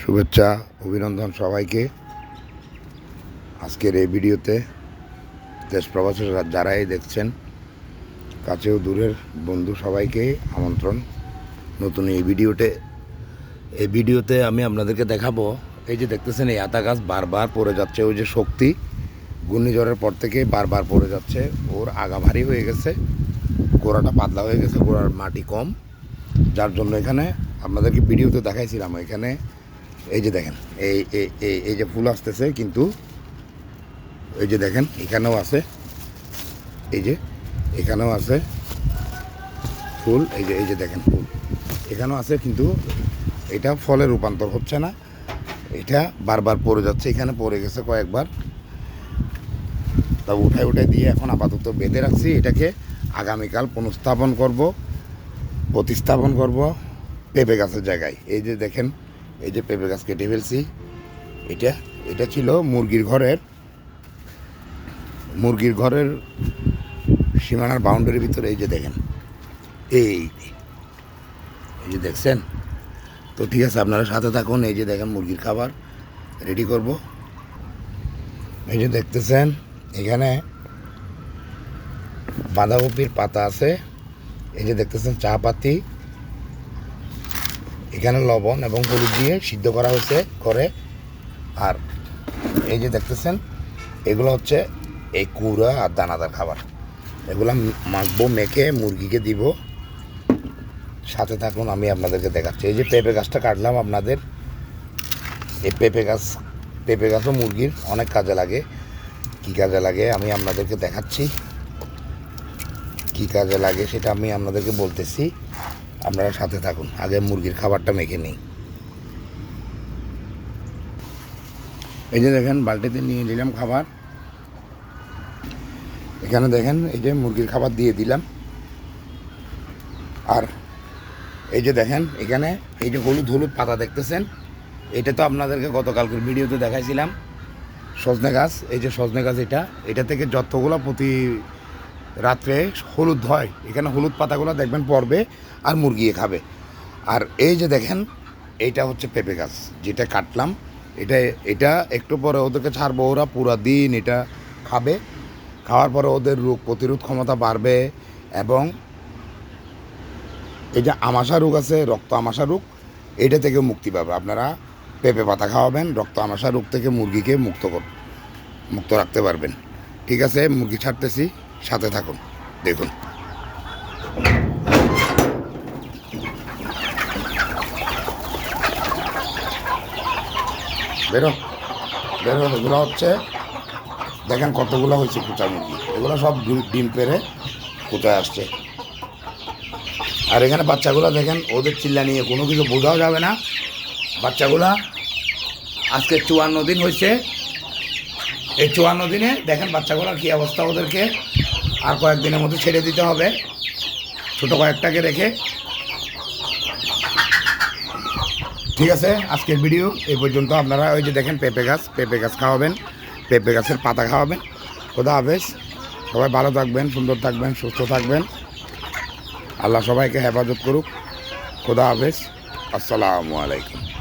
শুভেচ্ছা, অভিনন্দন সবাইকে। আজকের এই ভিডিওতে দেশ প্রবাসের যারাই দেখছেন, কাছেও দূরের বন্ধু সবাইকে আমন্ত্রণ। নতুন এই ভিডিওতে এই ভিডিওতে আমি আপনাদেরকে দেখাবো, এই যে দেখতেছেন এই আতা গাছ বারবার পড়ে যাচ্ছে, ওই যে শক্তি ঘূর্ণিঝড়ের পর থেকে বারবার পড়ে যাচ্ছে, ওর আগা ভারী হয়ে গেছে, গোড়াটা পাতলা হয়ে গেছে, গোড়ার মাটি কম। যার জন্য এখানে আপনাদেরকে ভিডিওতে দেখাইছিলাম, এখানে এই যে দেখেন, এই, এই- এই যে ফুল আসতেছে কিন্তু, এই যে দেখেন, এখানেও আছে, এই যে, এখানেও আছে ফুল, এই যে এই যে দেখেন ফুল। এখানেও আছে কিন্তু এটা ফলে রূপান্তর হচ্ছে না, এটা বারবার পড়ে যাচ্ছে, এখানে পড়ে গেছে কয়েকবার। তা উঠায় উঠায় দিয়ে এখন আপাতত বেঁধে রাখছি, এটাকে আগামীকাল পুনঃস্থাপন করব, প্রতিস্থাপন করব, পেঁপে গাছের জায়গায়। এই যে দেখেন এই যে পেঁপে গাছ কেটে ফেলছি। এটা এটা ছিল মুরগির ঘরের মুরগির ঘরের সীমানার বাউন্ডারির ভিতরে, এই যে দেখেন। এই এই যে দেখছেন? তো ঠিক আছে, আপনারা সাথে থাকুন, এই যে দেখেন মুরগির খাবার রেডি করব। এই যে দেখতেছেন, এখানে বাঁধাকপির পাতা আছে। এই যে দেখতেছেন, চা পাতি। এখানে লবণ এবং হলুদ দিয়ে সিদ্ধ করা হয়েছে, করে। আর এই যে দেখতেছেন, এগুলো হচ্ছে এই কুড়া আর দানাদার খাবার। এগুলো মাখবো, মেখে মুরগিকে দিব। সাথে থাকুন, আমি আপনাদেরকে দেখাচ্ছি। এই যে পেঁপে গাছটা কাটলাম আপনাদের। এই পেঁপে গাছ, পেঁপে গাছও মুরগির অনেক কাজে লাগে। কী কাজে লাগে আমি আপনাদেরকে দেখাচ্ছি। কী কাজে লাগে সেটা আমি আপনাদেরকে বলতেছি। আপনারা সাথে থাকুন। আগে মুরগির খাবারটা মেখে নিই। এই যে দেখেন, বালতিতে নিয়ে নিলাম খাবার। এখানে দেখেন, এই যে মুরগির খাবার দিয়ে দিলাম। আর এই যে দেখেন, এখানে এই যে হলুদ হলুদ পাতা দেখতেছেন, এটা তো আপনাদেরকে গতকালকের ভিডিওতে দেখাইছিলাম। সজনে গাছ, এই যে সজনে গাছ এটা এটা থেকে যতগুলো প্রতি রাত্রে হলুদ হয়, এখানে হলুদ পাতাগুলো দেখবেন পড়বে আর মুরগিয়ে খাবে। আর এই যে দেখেন, এইটা হচ্ছে পেঁপে গাছ, যেটা কাটলাম। এটা এটা একটু পরে ওদেরকে ছাড়বো, ওরা পুরো দিন এটা খাবে। খাওয়ার পরে ওদের রোগ প্রতিরোধ ক্ষমতা বাড়বে এবং এই যে আমাশা রোগ আছে, রক্ত আমাশা রোগ, এটা থেকে মুক্তি পাবে। আপনারা পেঁপে পাতা খাওয়াবেন, রক্ত আমাশা রোগ থেকে মুরগিকে মুক্ত মুক্ত রাখতে পারবেন। ঠিক আছে, মুরগি ছাড়তেছি। সাথে থাকুন, দেখুন। বেরো বেরো, এগুলো হচ্ছে, দেখেন কতগুলো হয়েছে কুচা মুরগি। এগুলো সব ডিম- পেরে কোথায় আসছে। আর এখানে বাচ্চাগুলো দেখেন, ওদের চিল্লা নিয়ে কোনো কিছু বোঝাও যাবে না। বাচ্চাগুলা আজকে চুয়ান্ন দিন হয়েছে। এই চুয়ান্ন দিনে দেখেন বাচ্চাগুলোর কী অবস্থা ওদেরকে? আর কয়েকদিনের মধ্যে ছেড়ে দিতে হবে। ছোটো কয়েকটাকে রেখে। ঠিক আছে, আজকের ভিডিও এই পর্যন্ত। আপনারা ওই যে দেখেন পেঁপে গাছ পেঁপে গাছ খাওয়াবেন, পেঁপে গাছের পাতা খাওয়াবেন। খোদা হাফেজ। সবাই ভালো থাকবেন, সুন্দর থাকবেন, সুস্থ থাকবেন। আল্লাহ সবাইকে হেফাজত করুক। খোদা হাফেজ। আসসালামু আলাইকুম।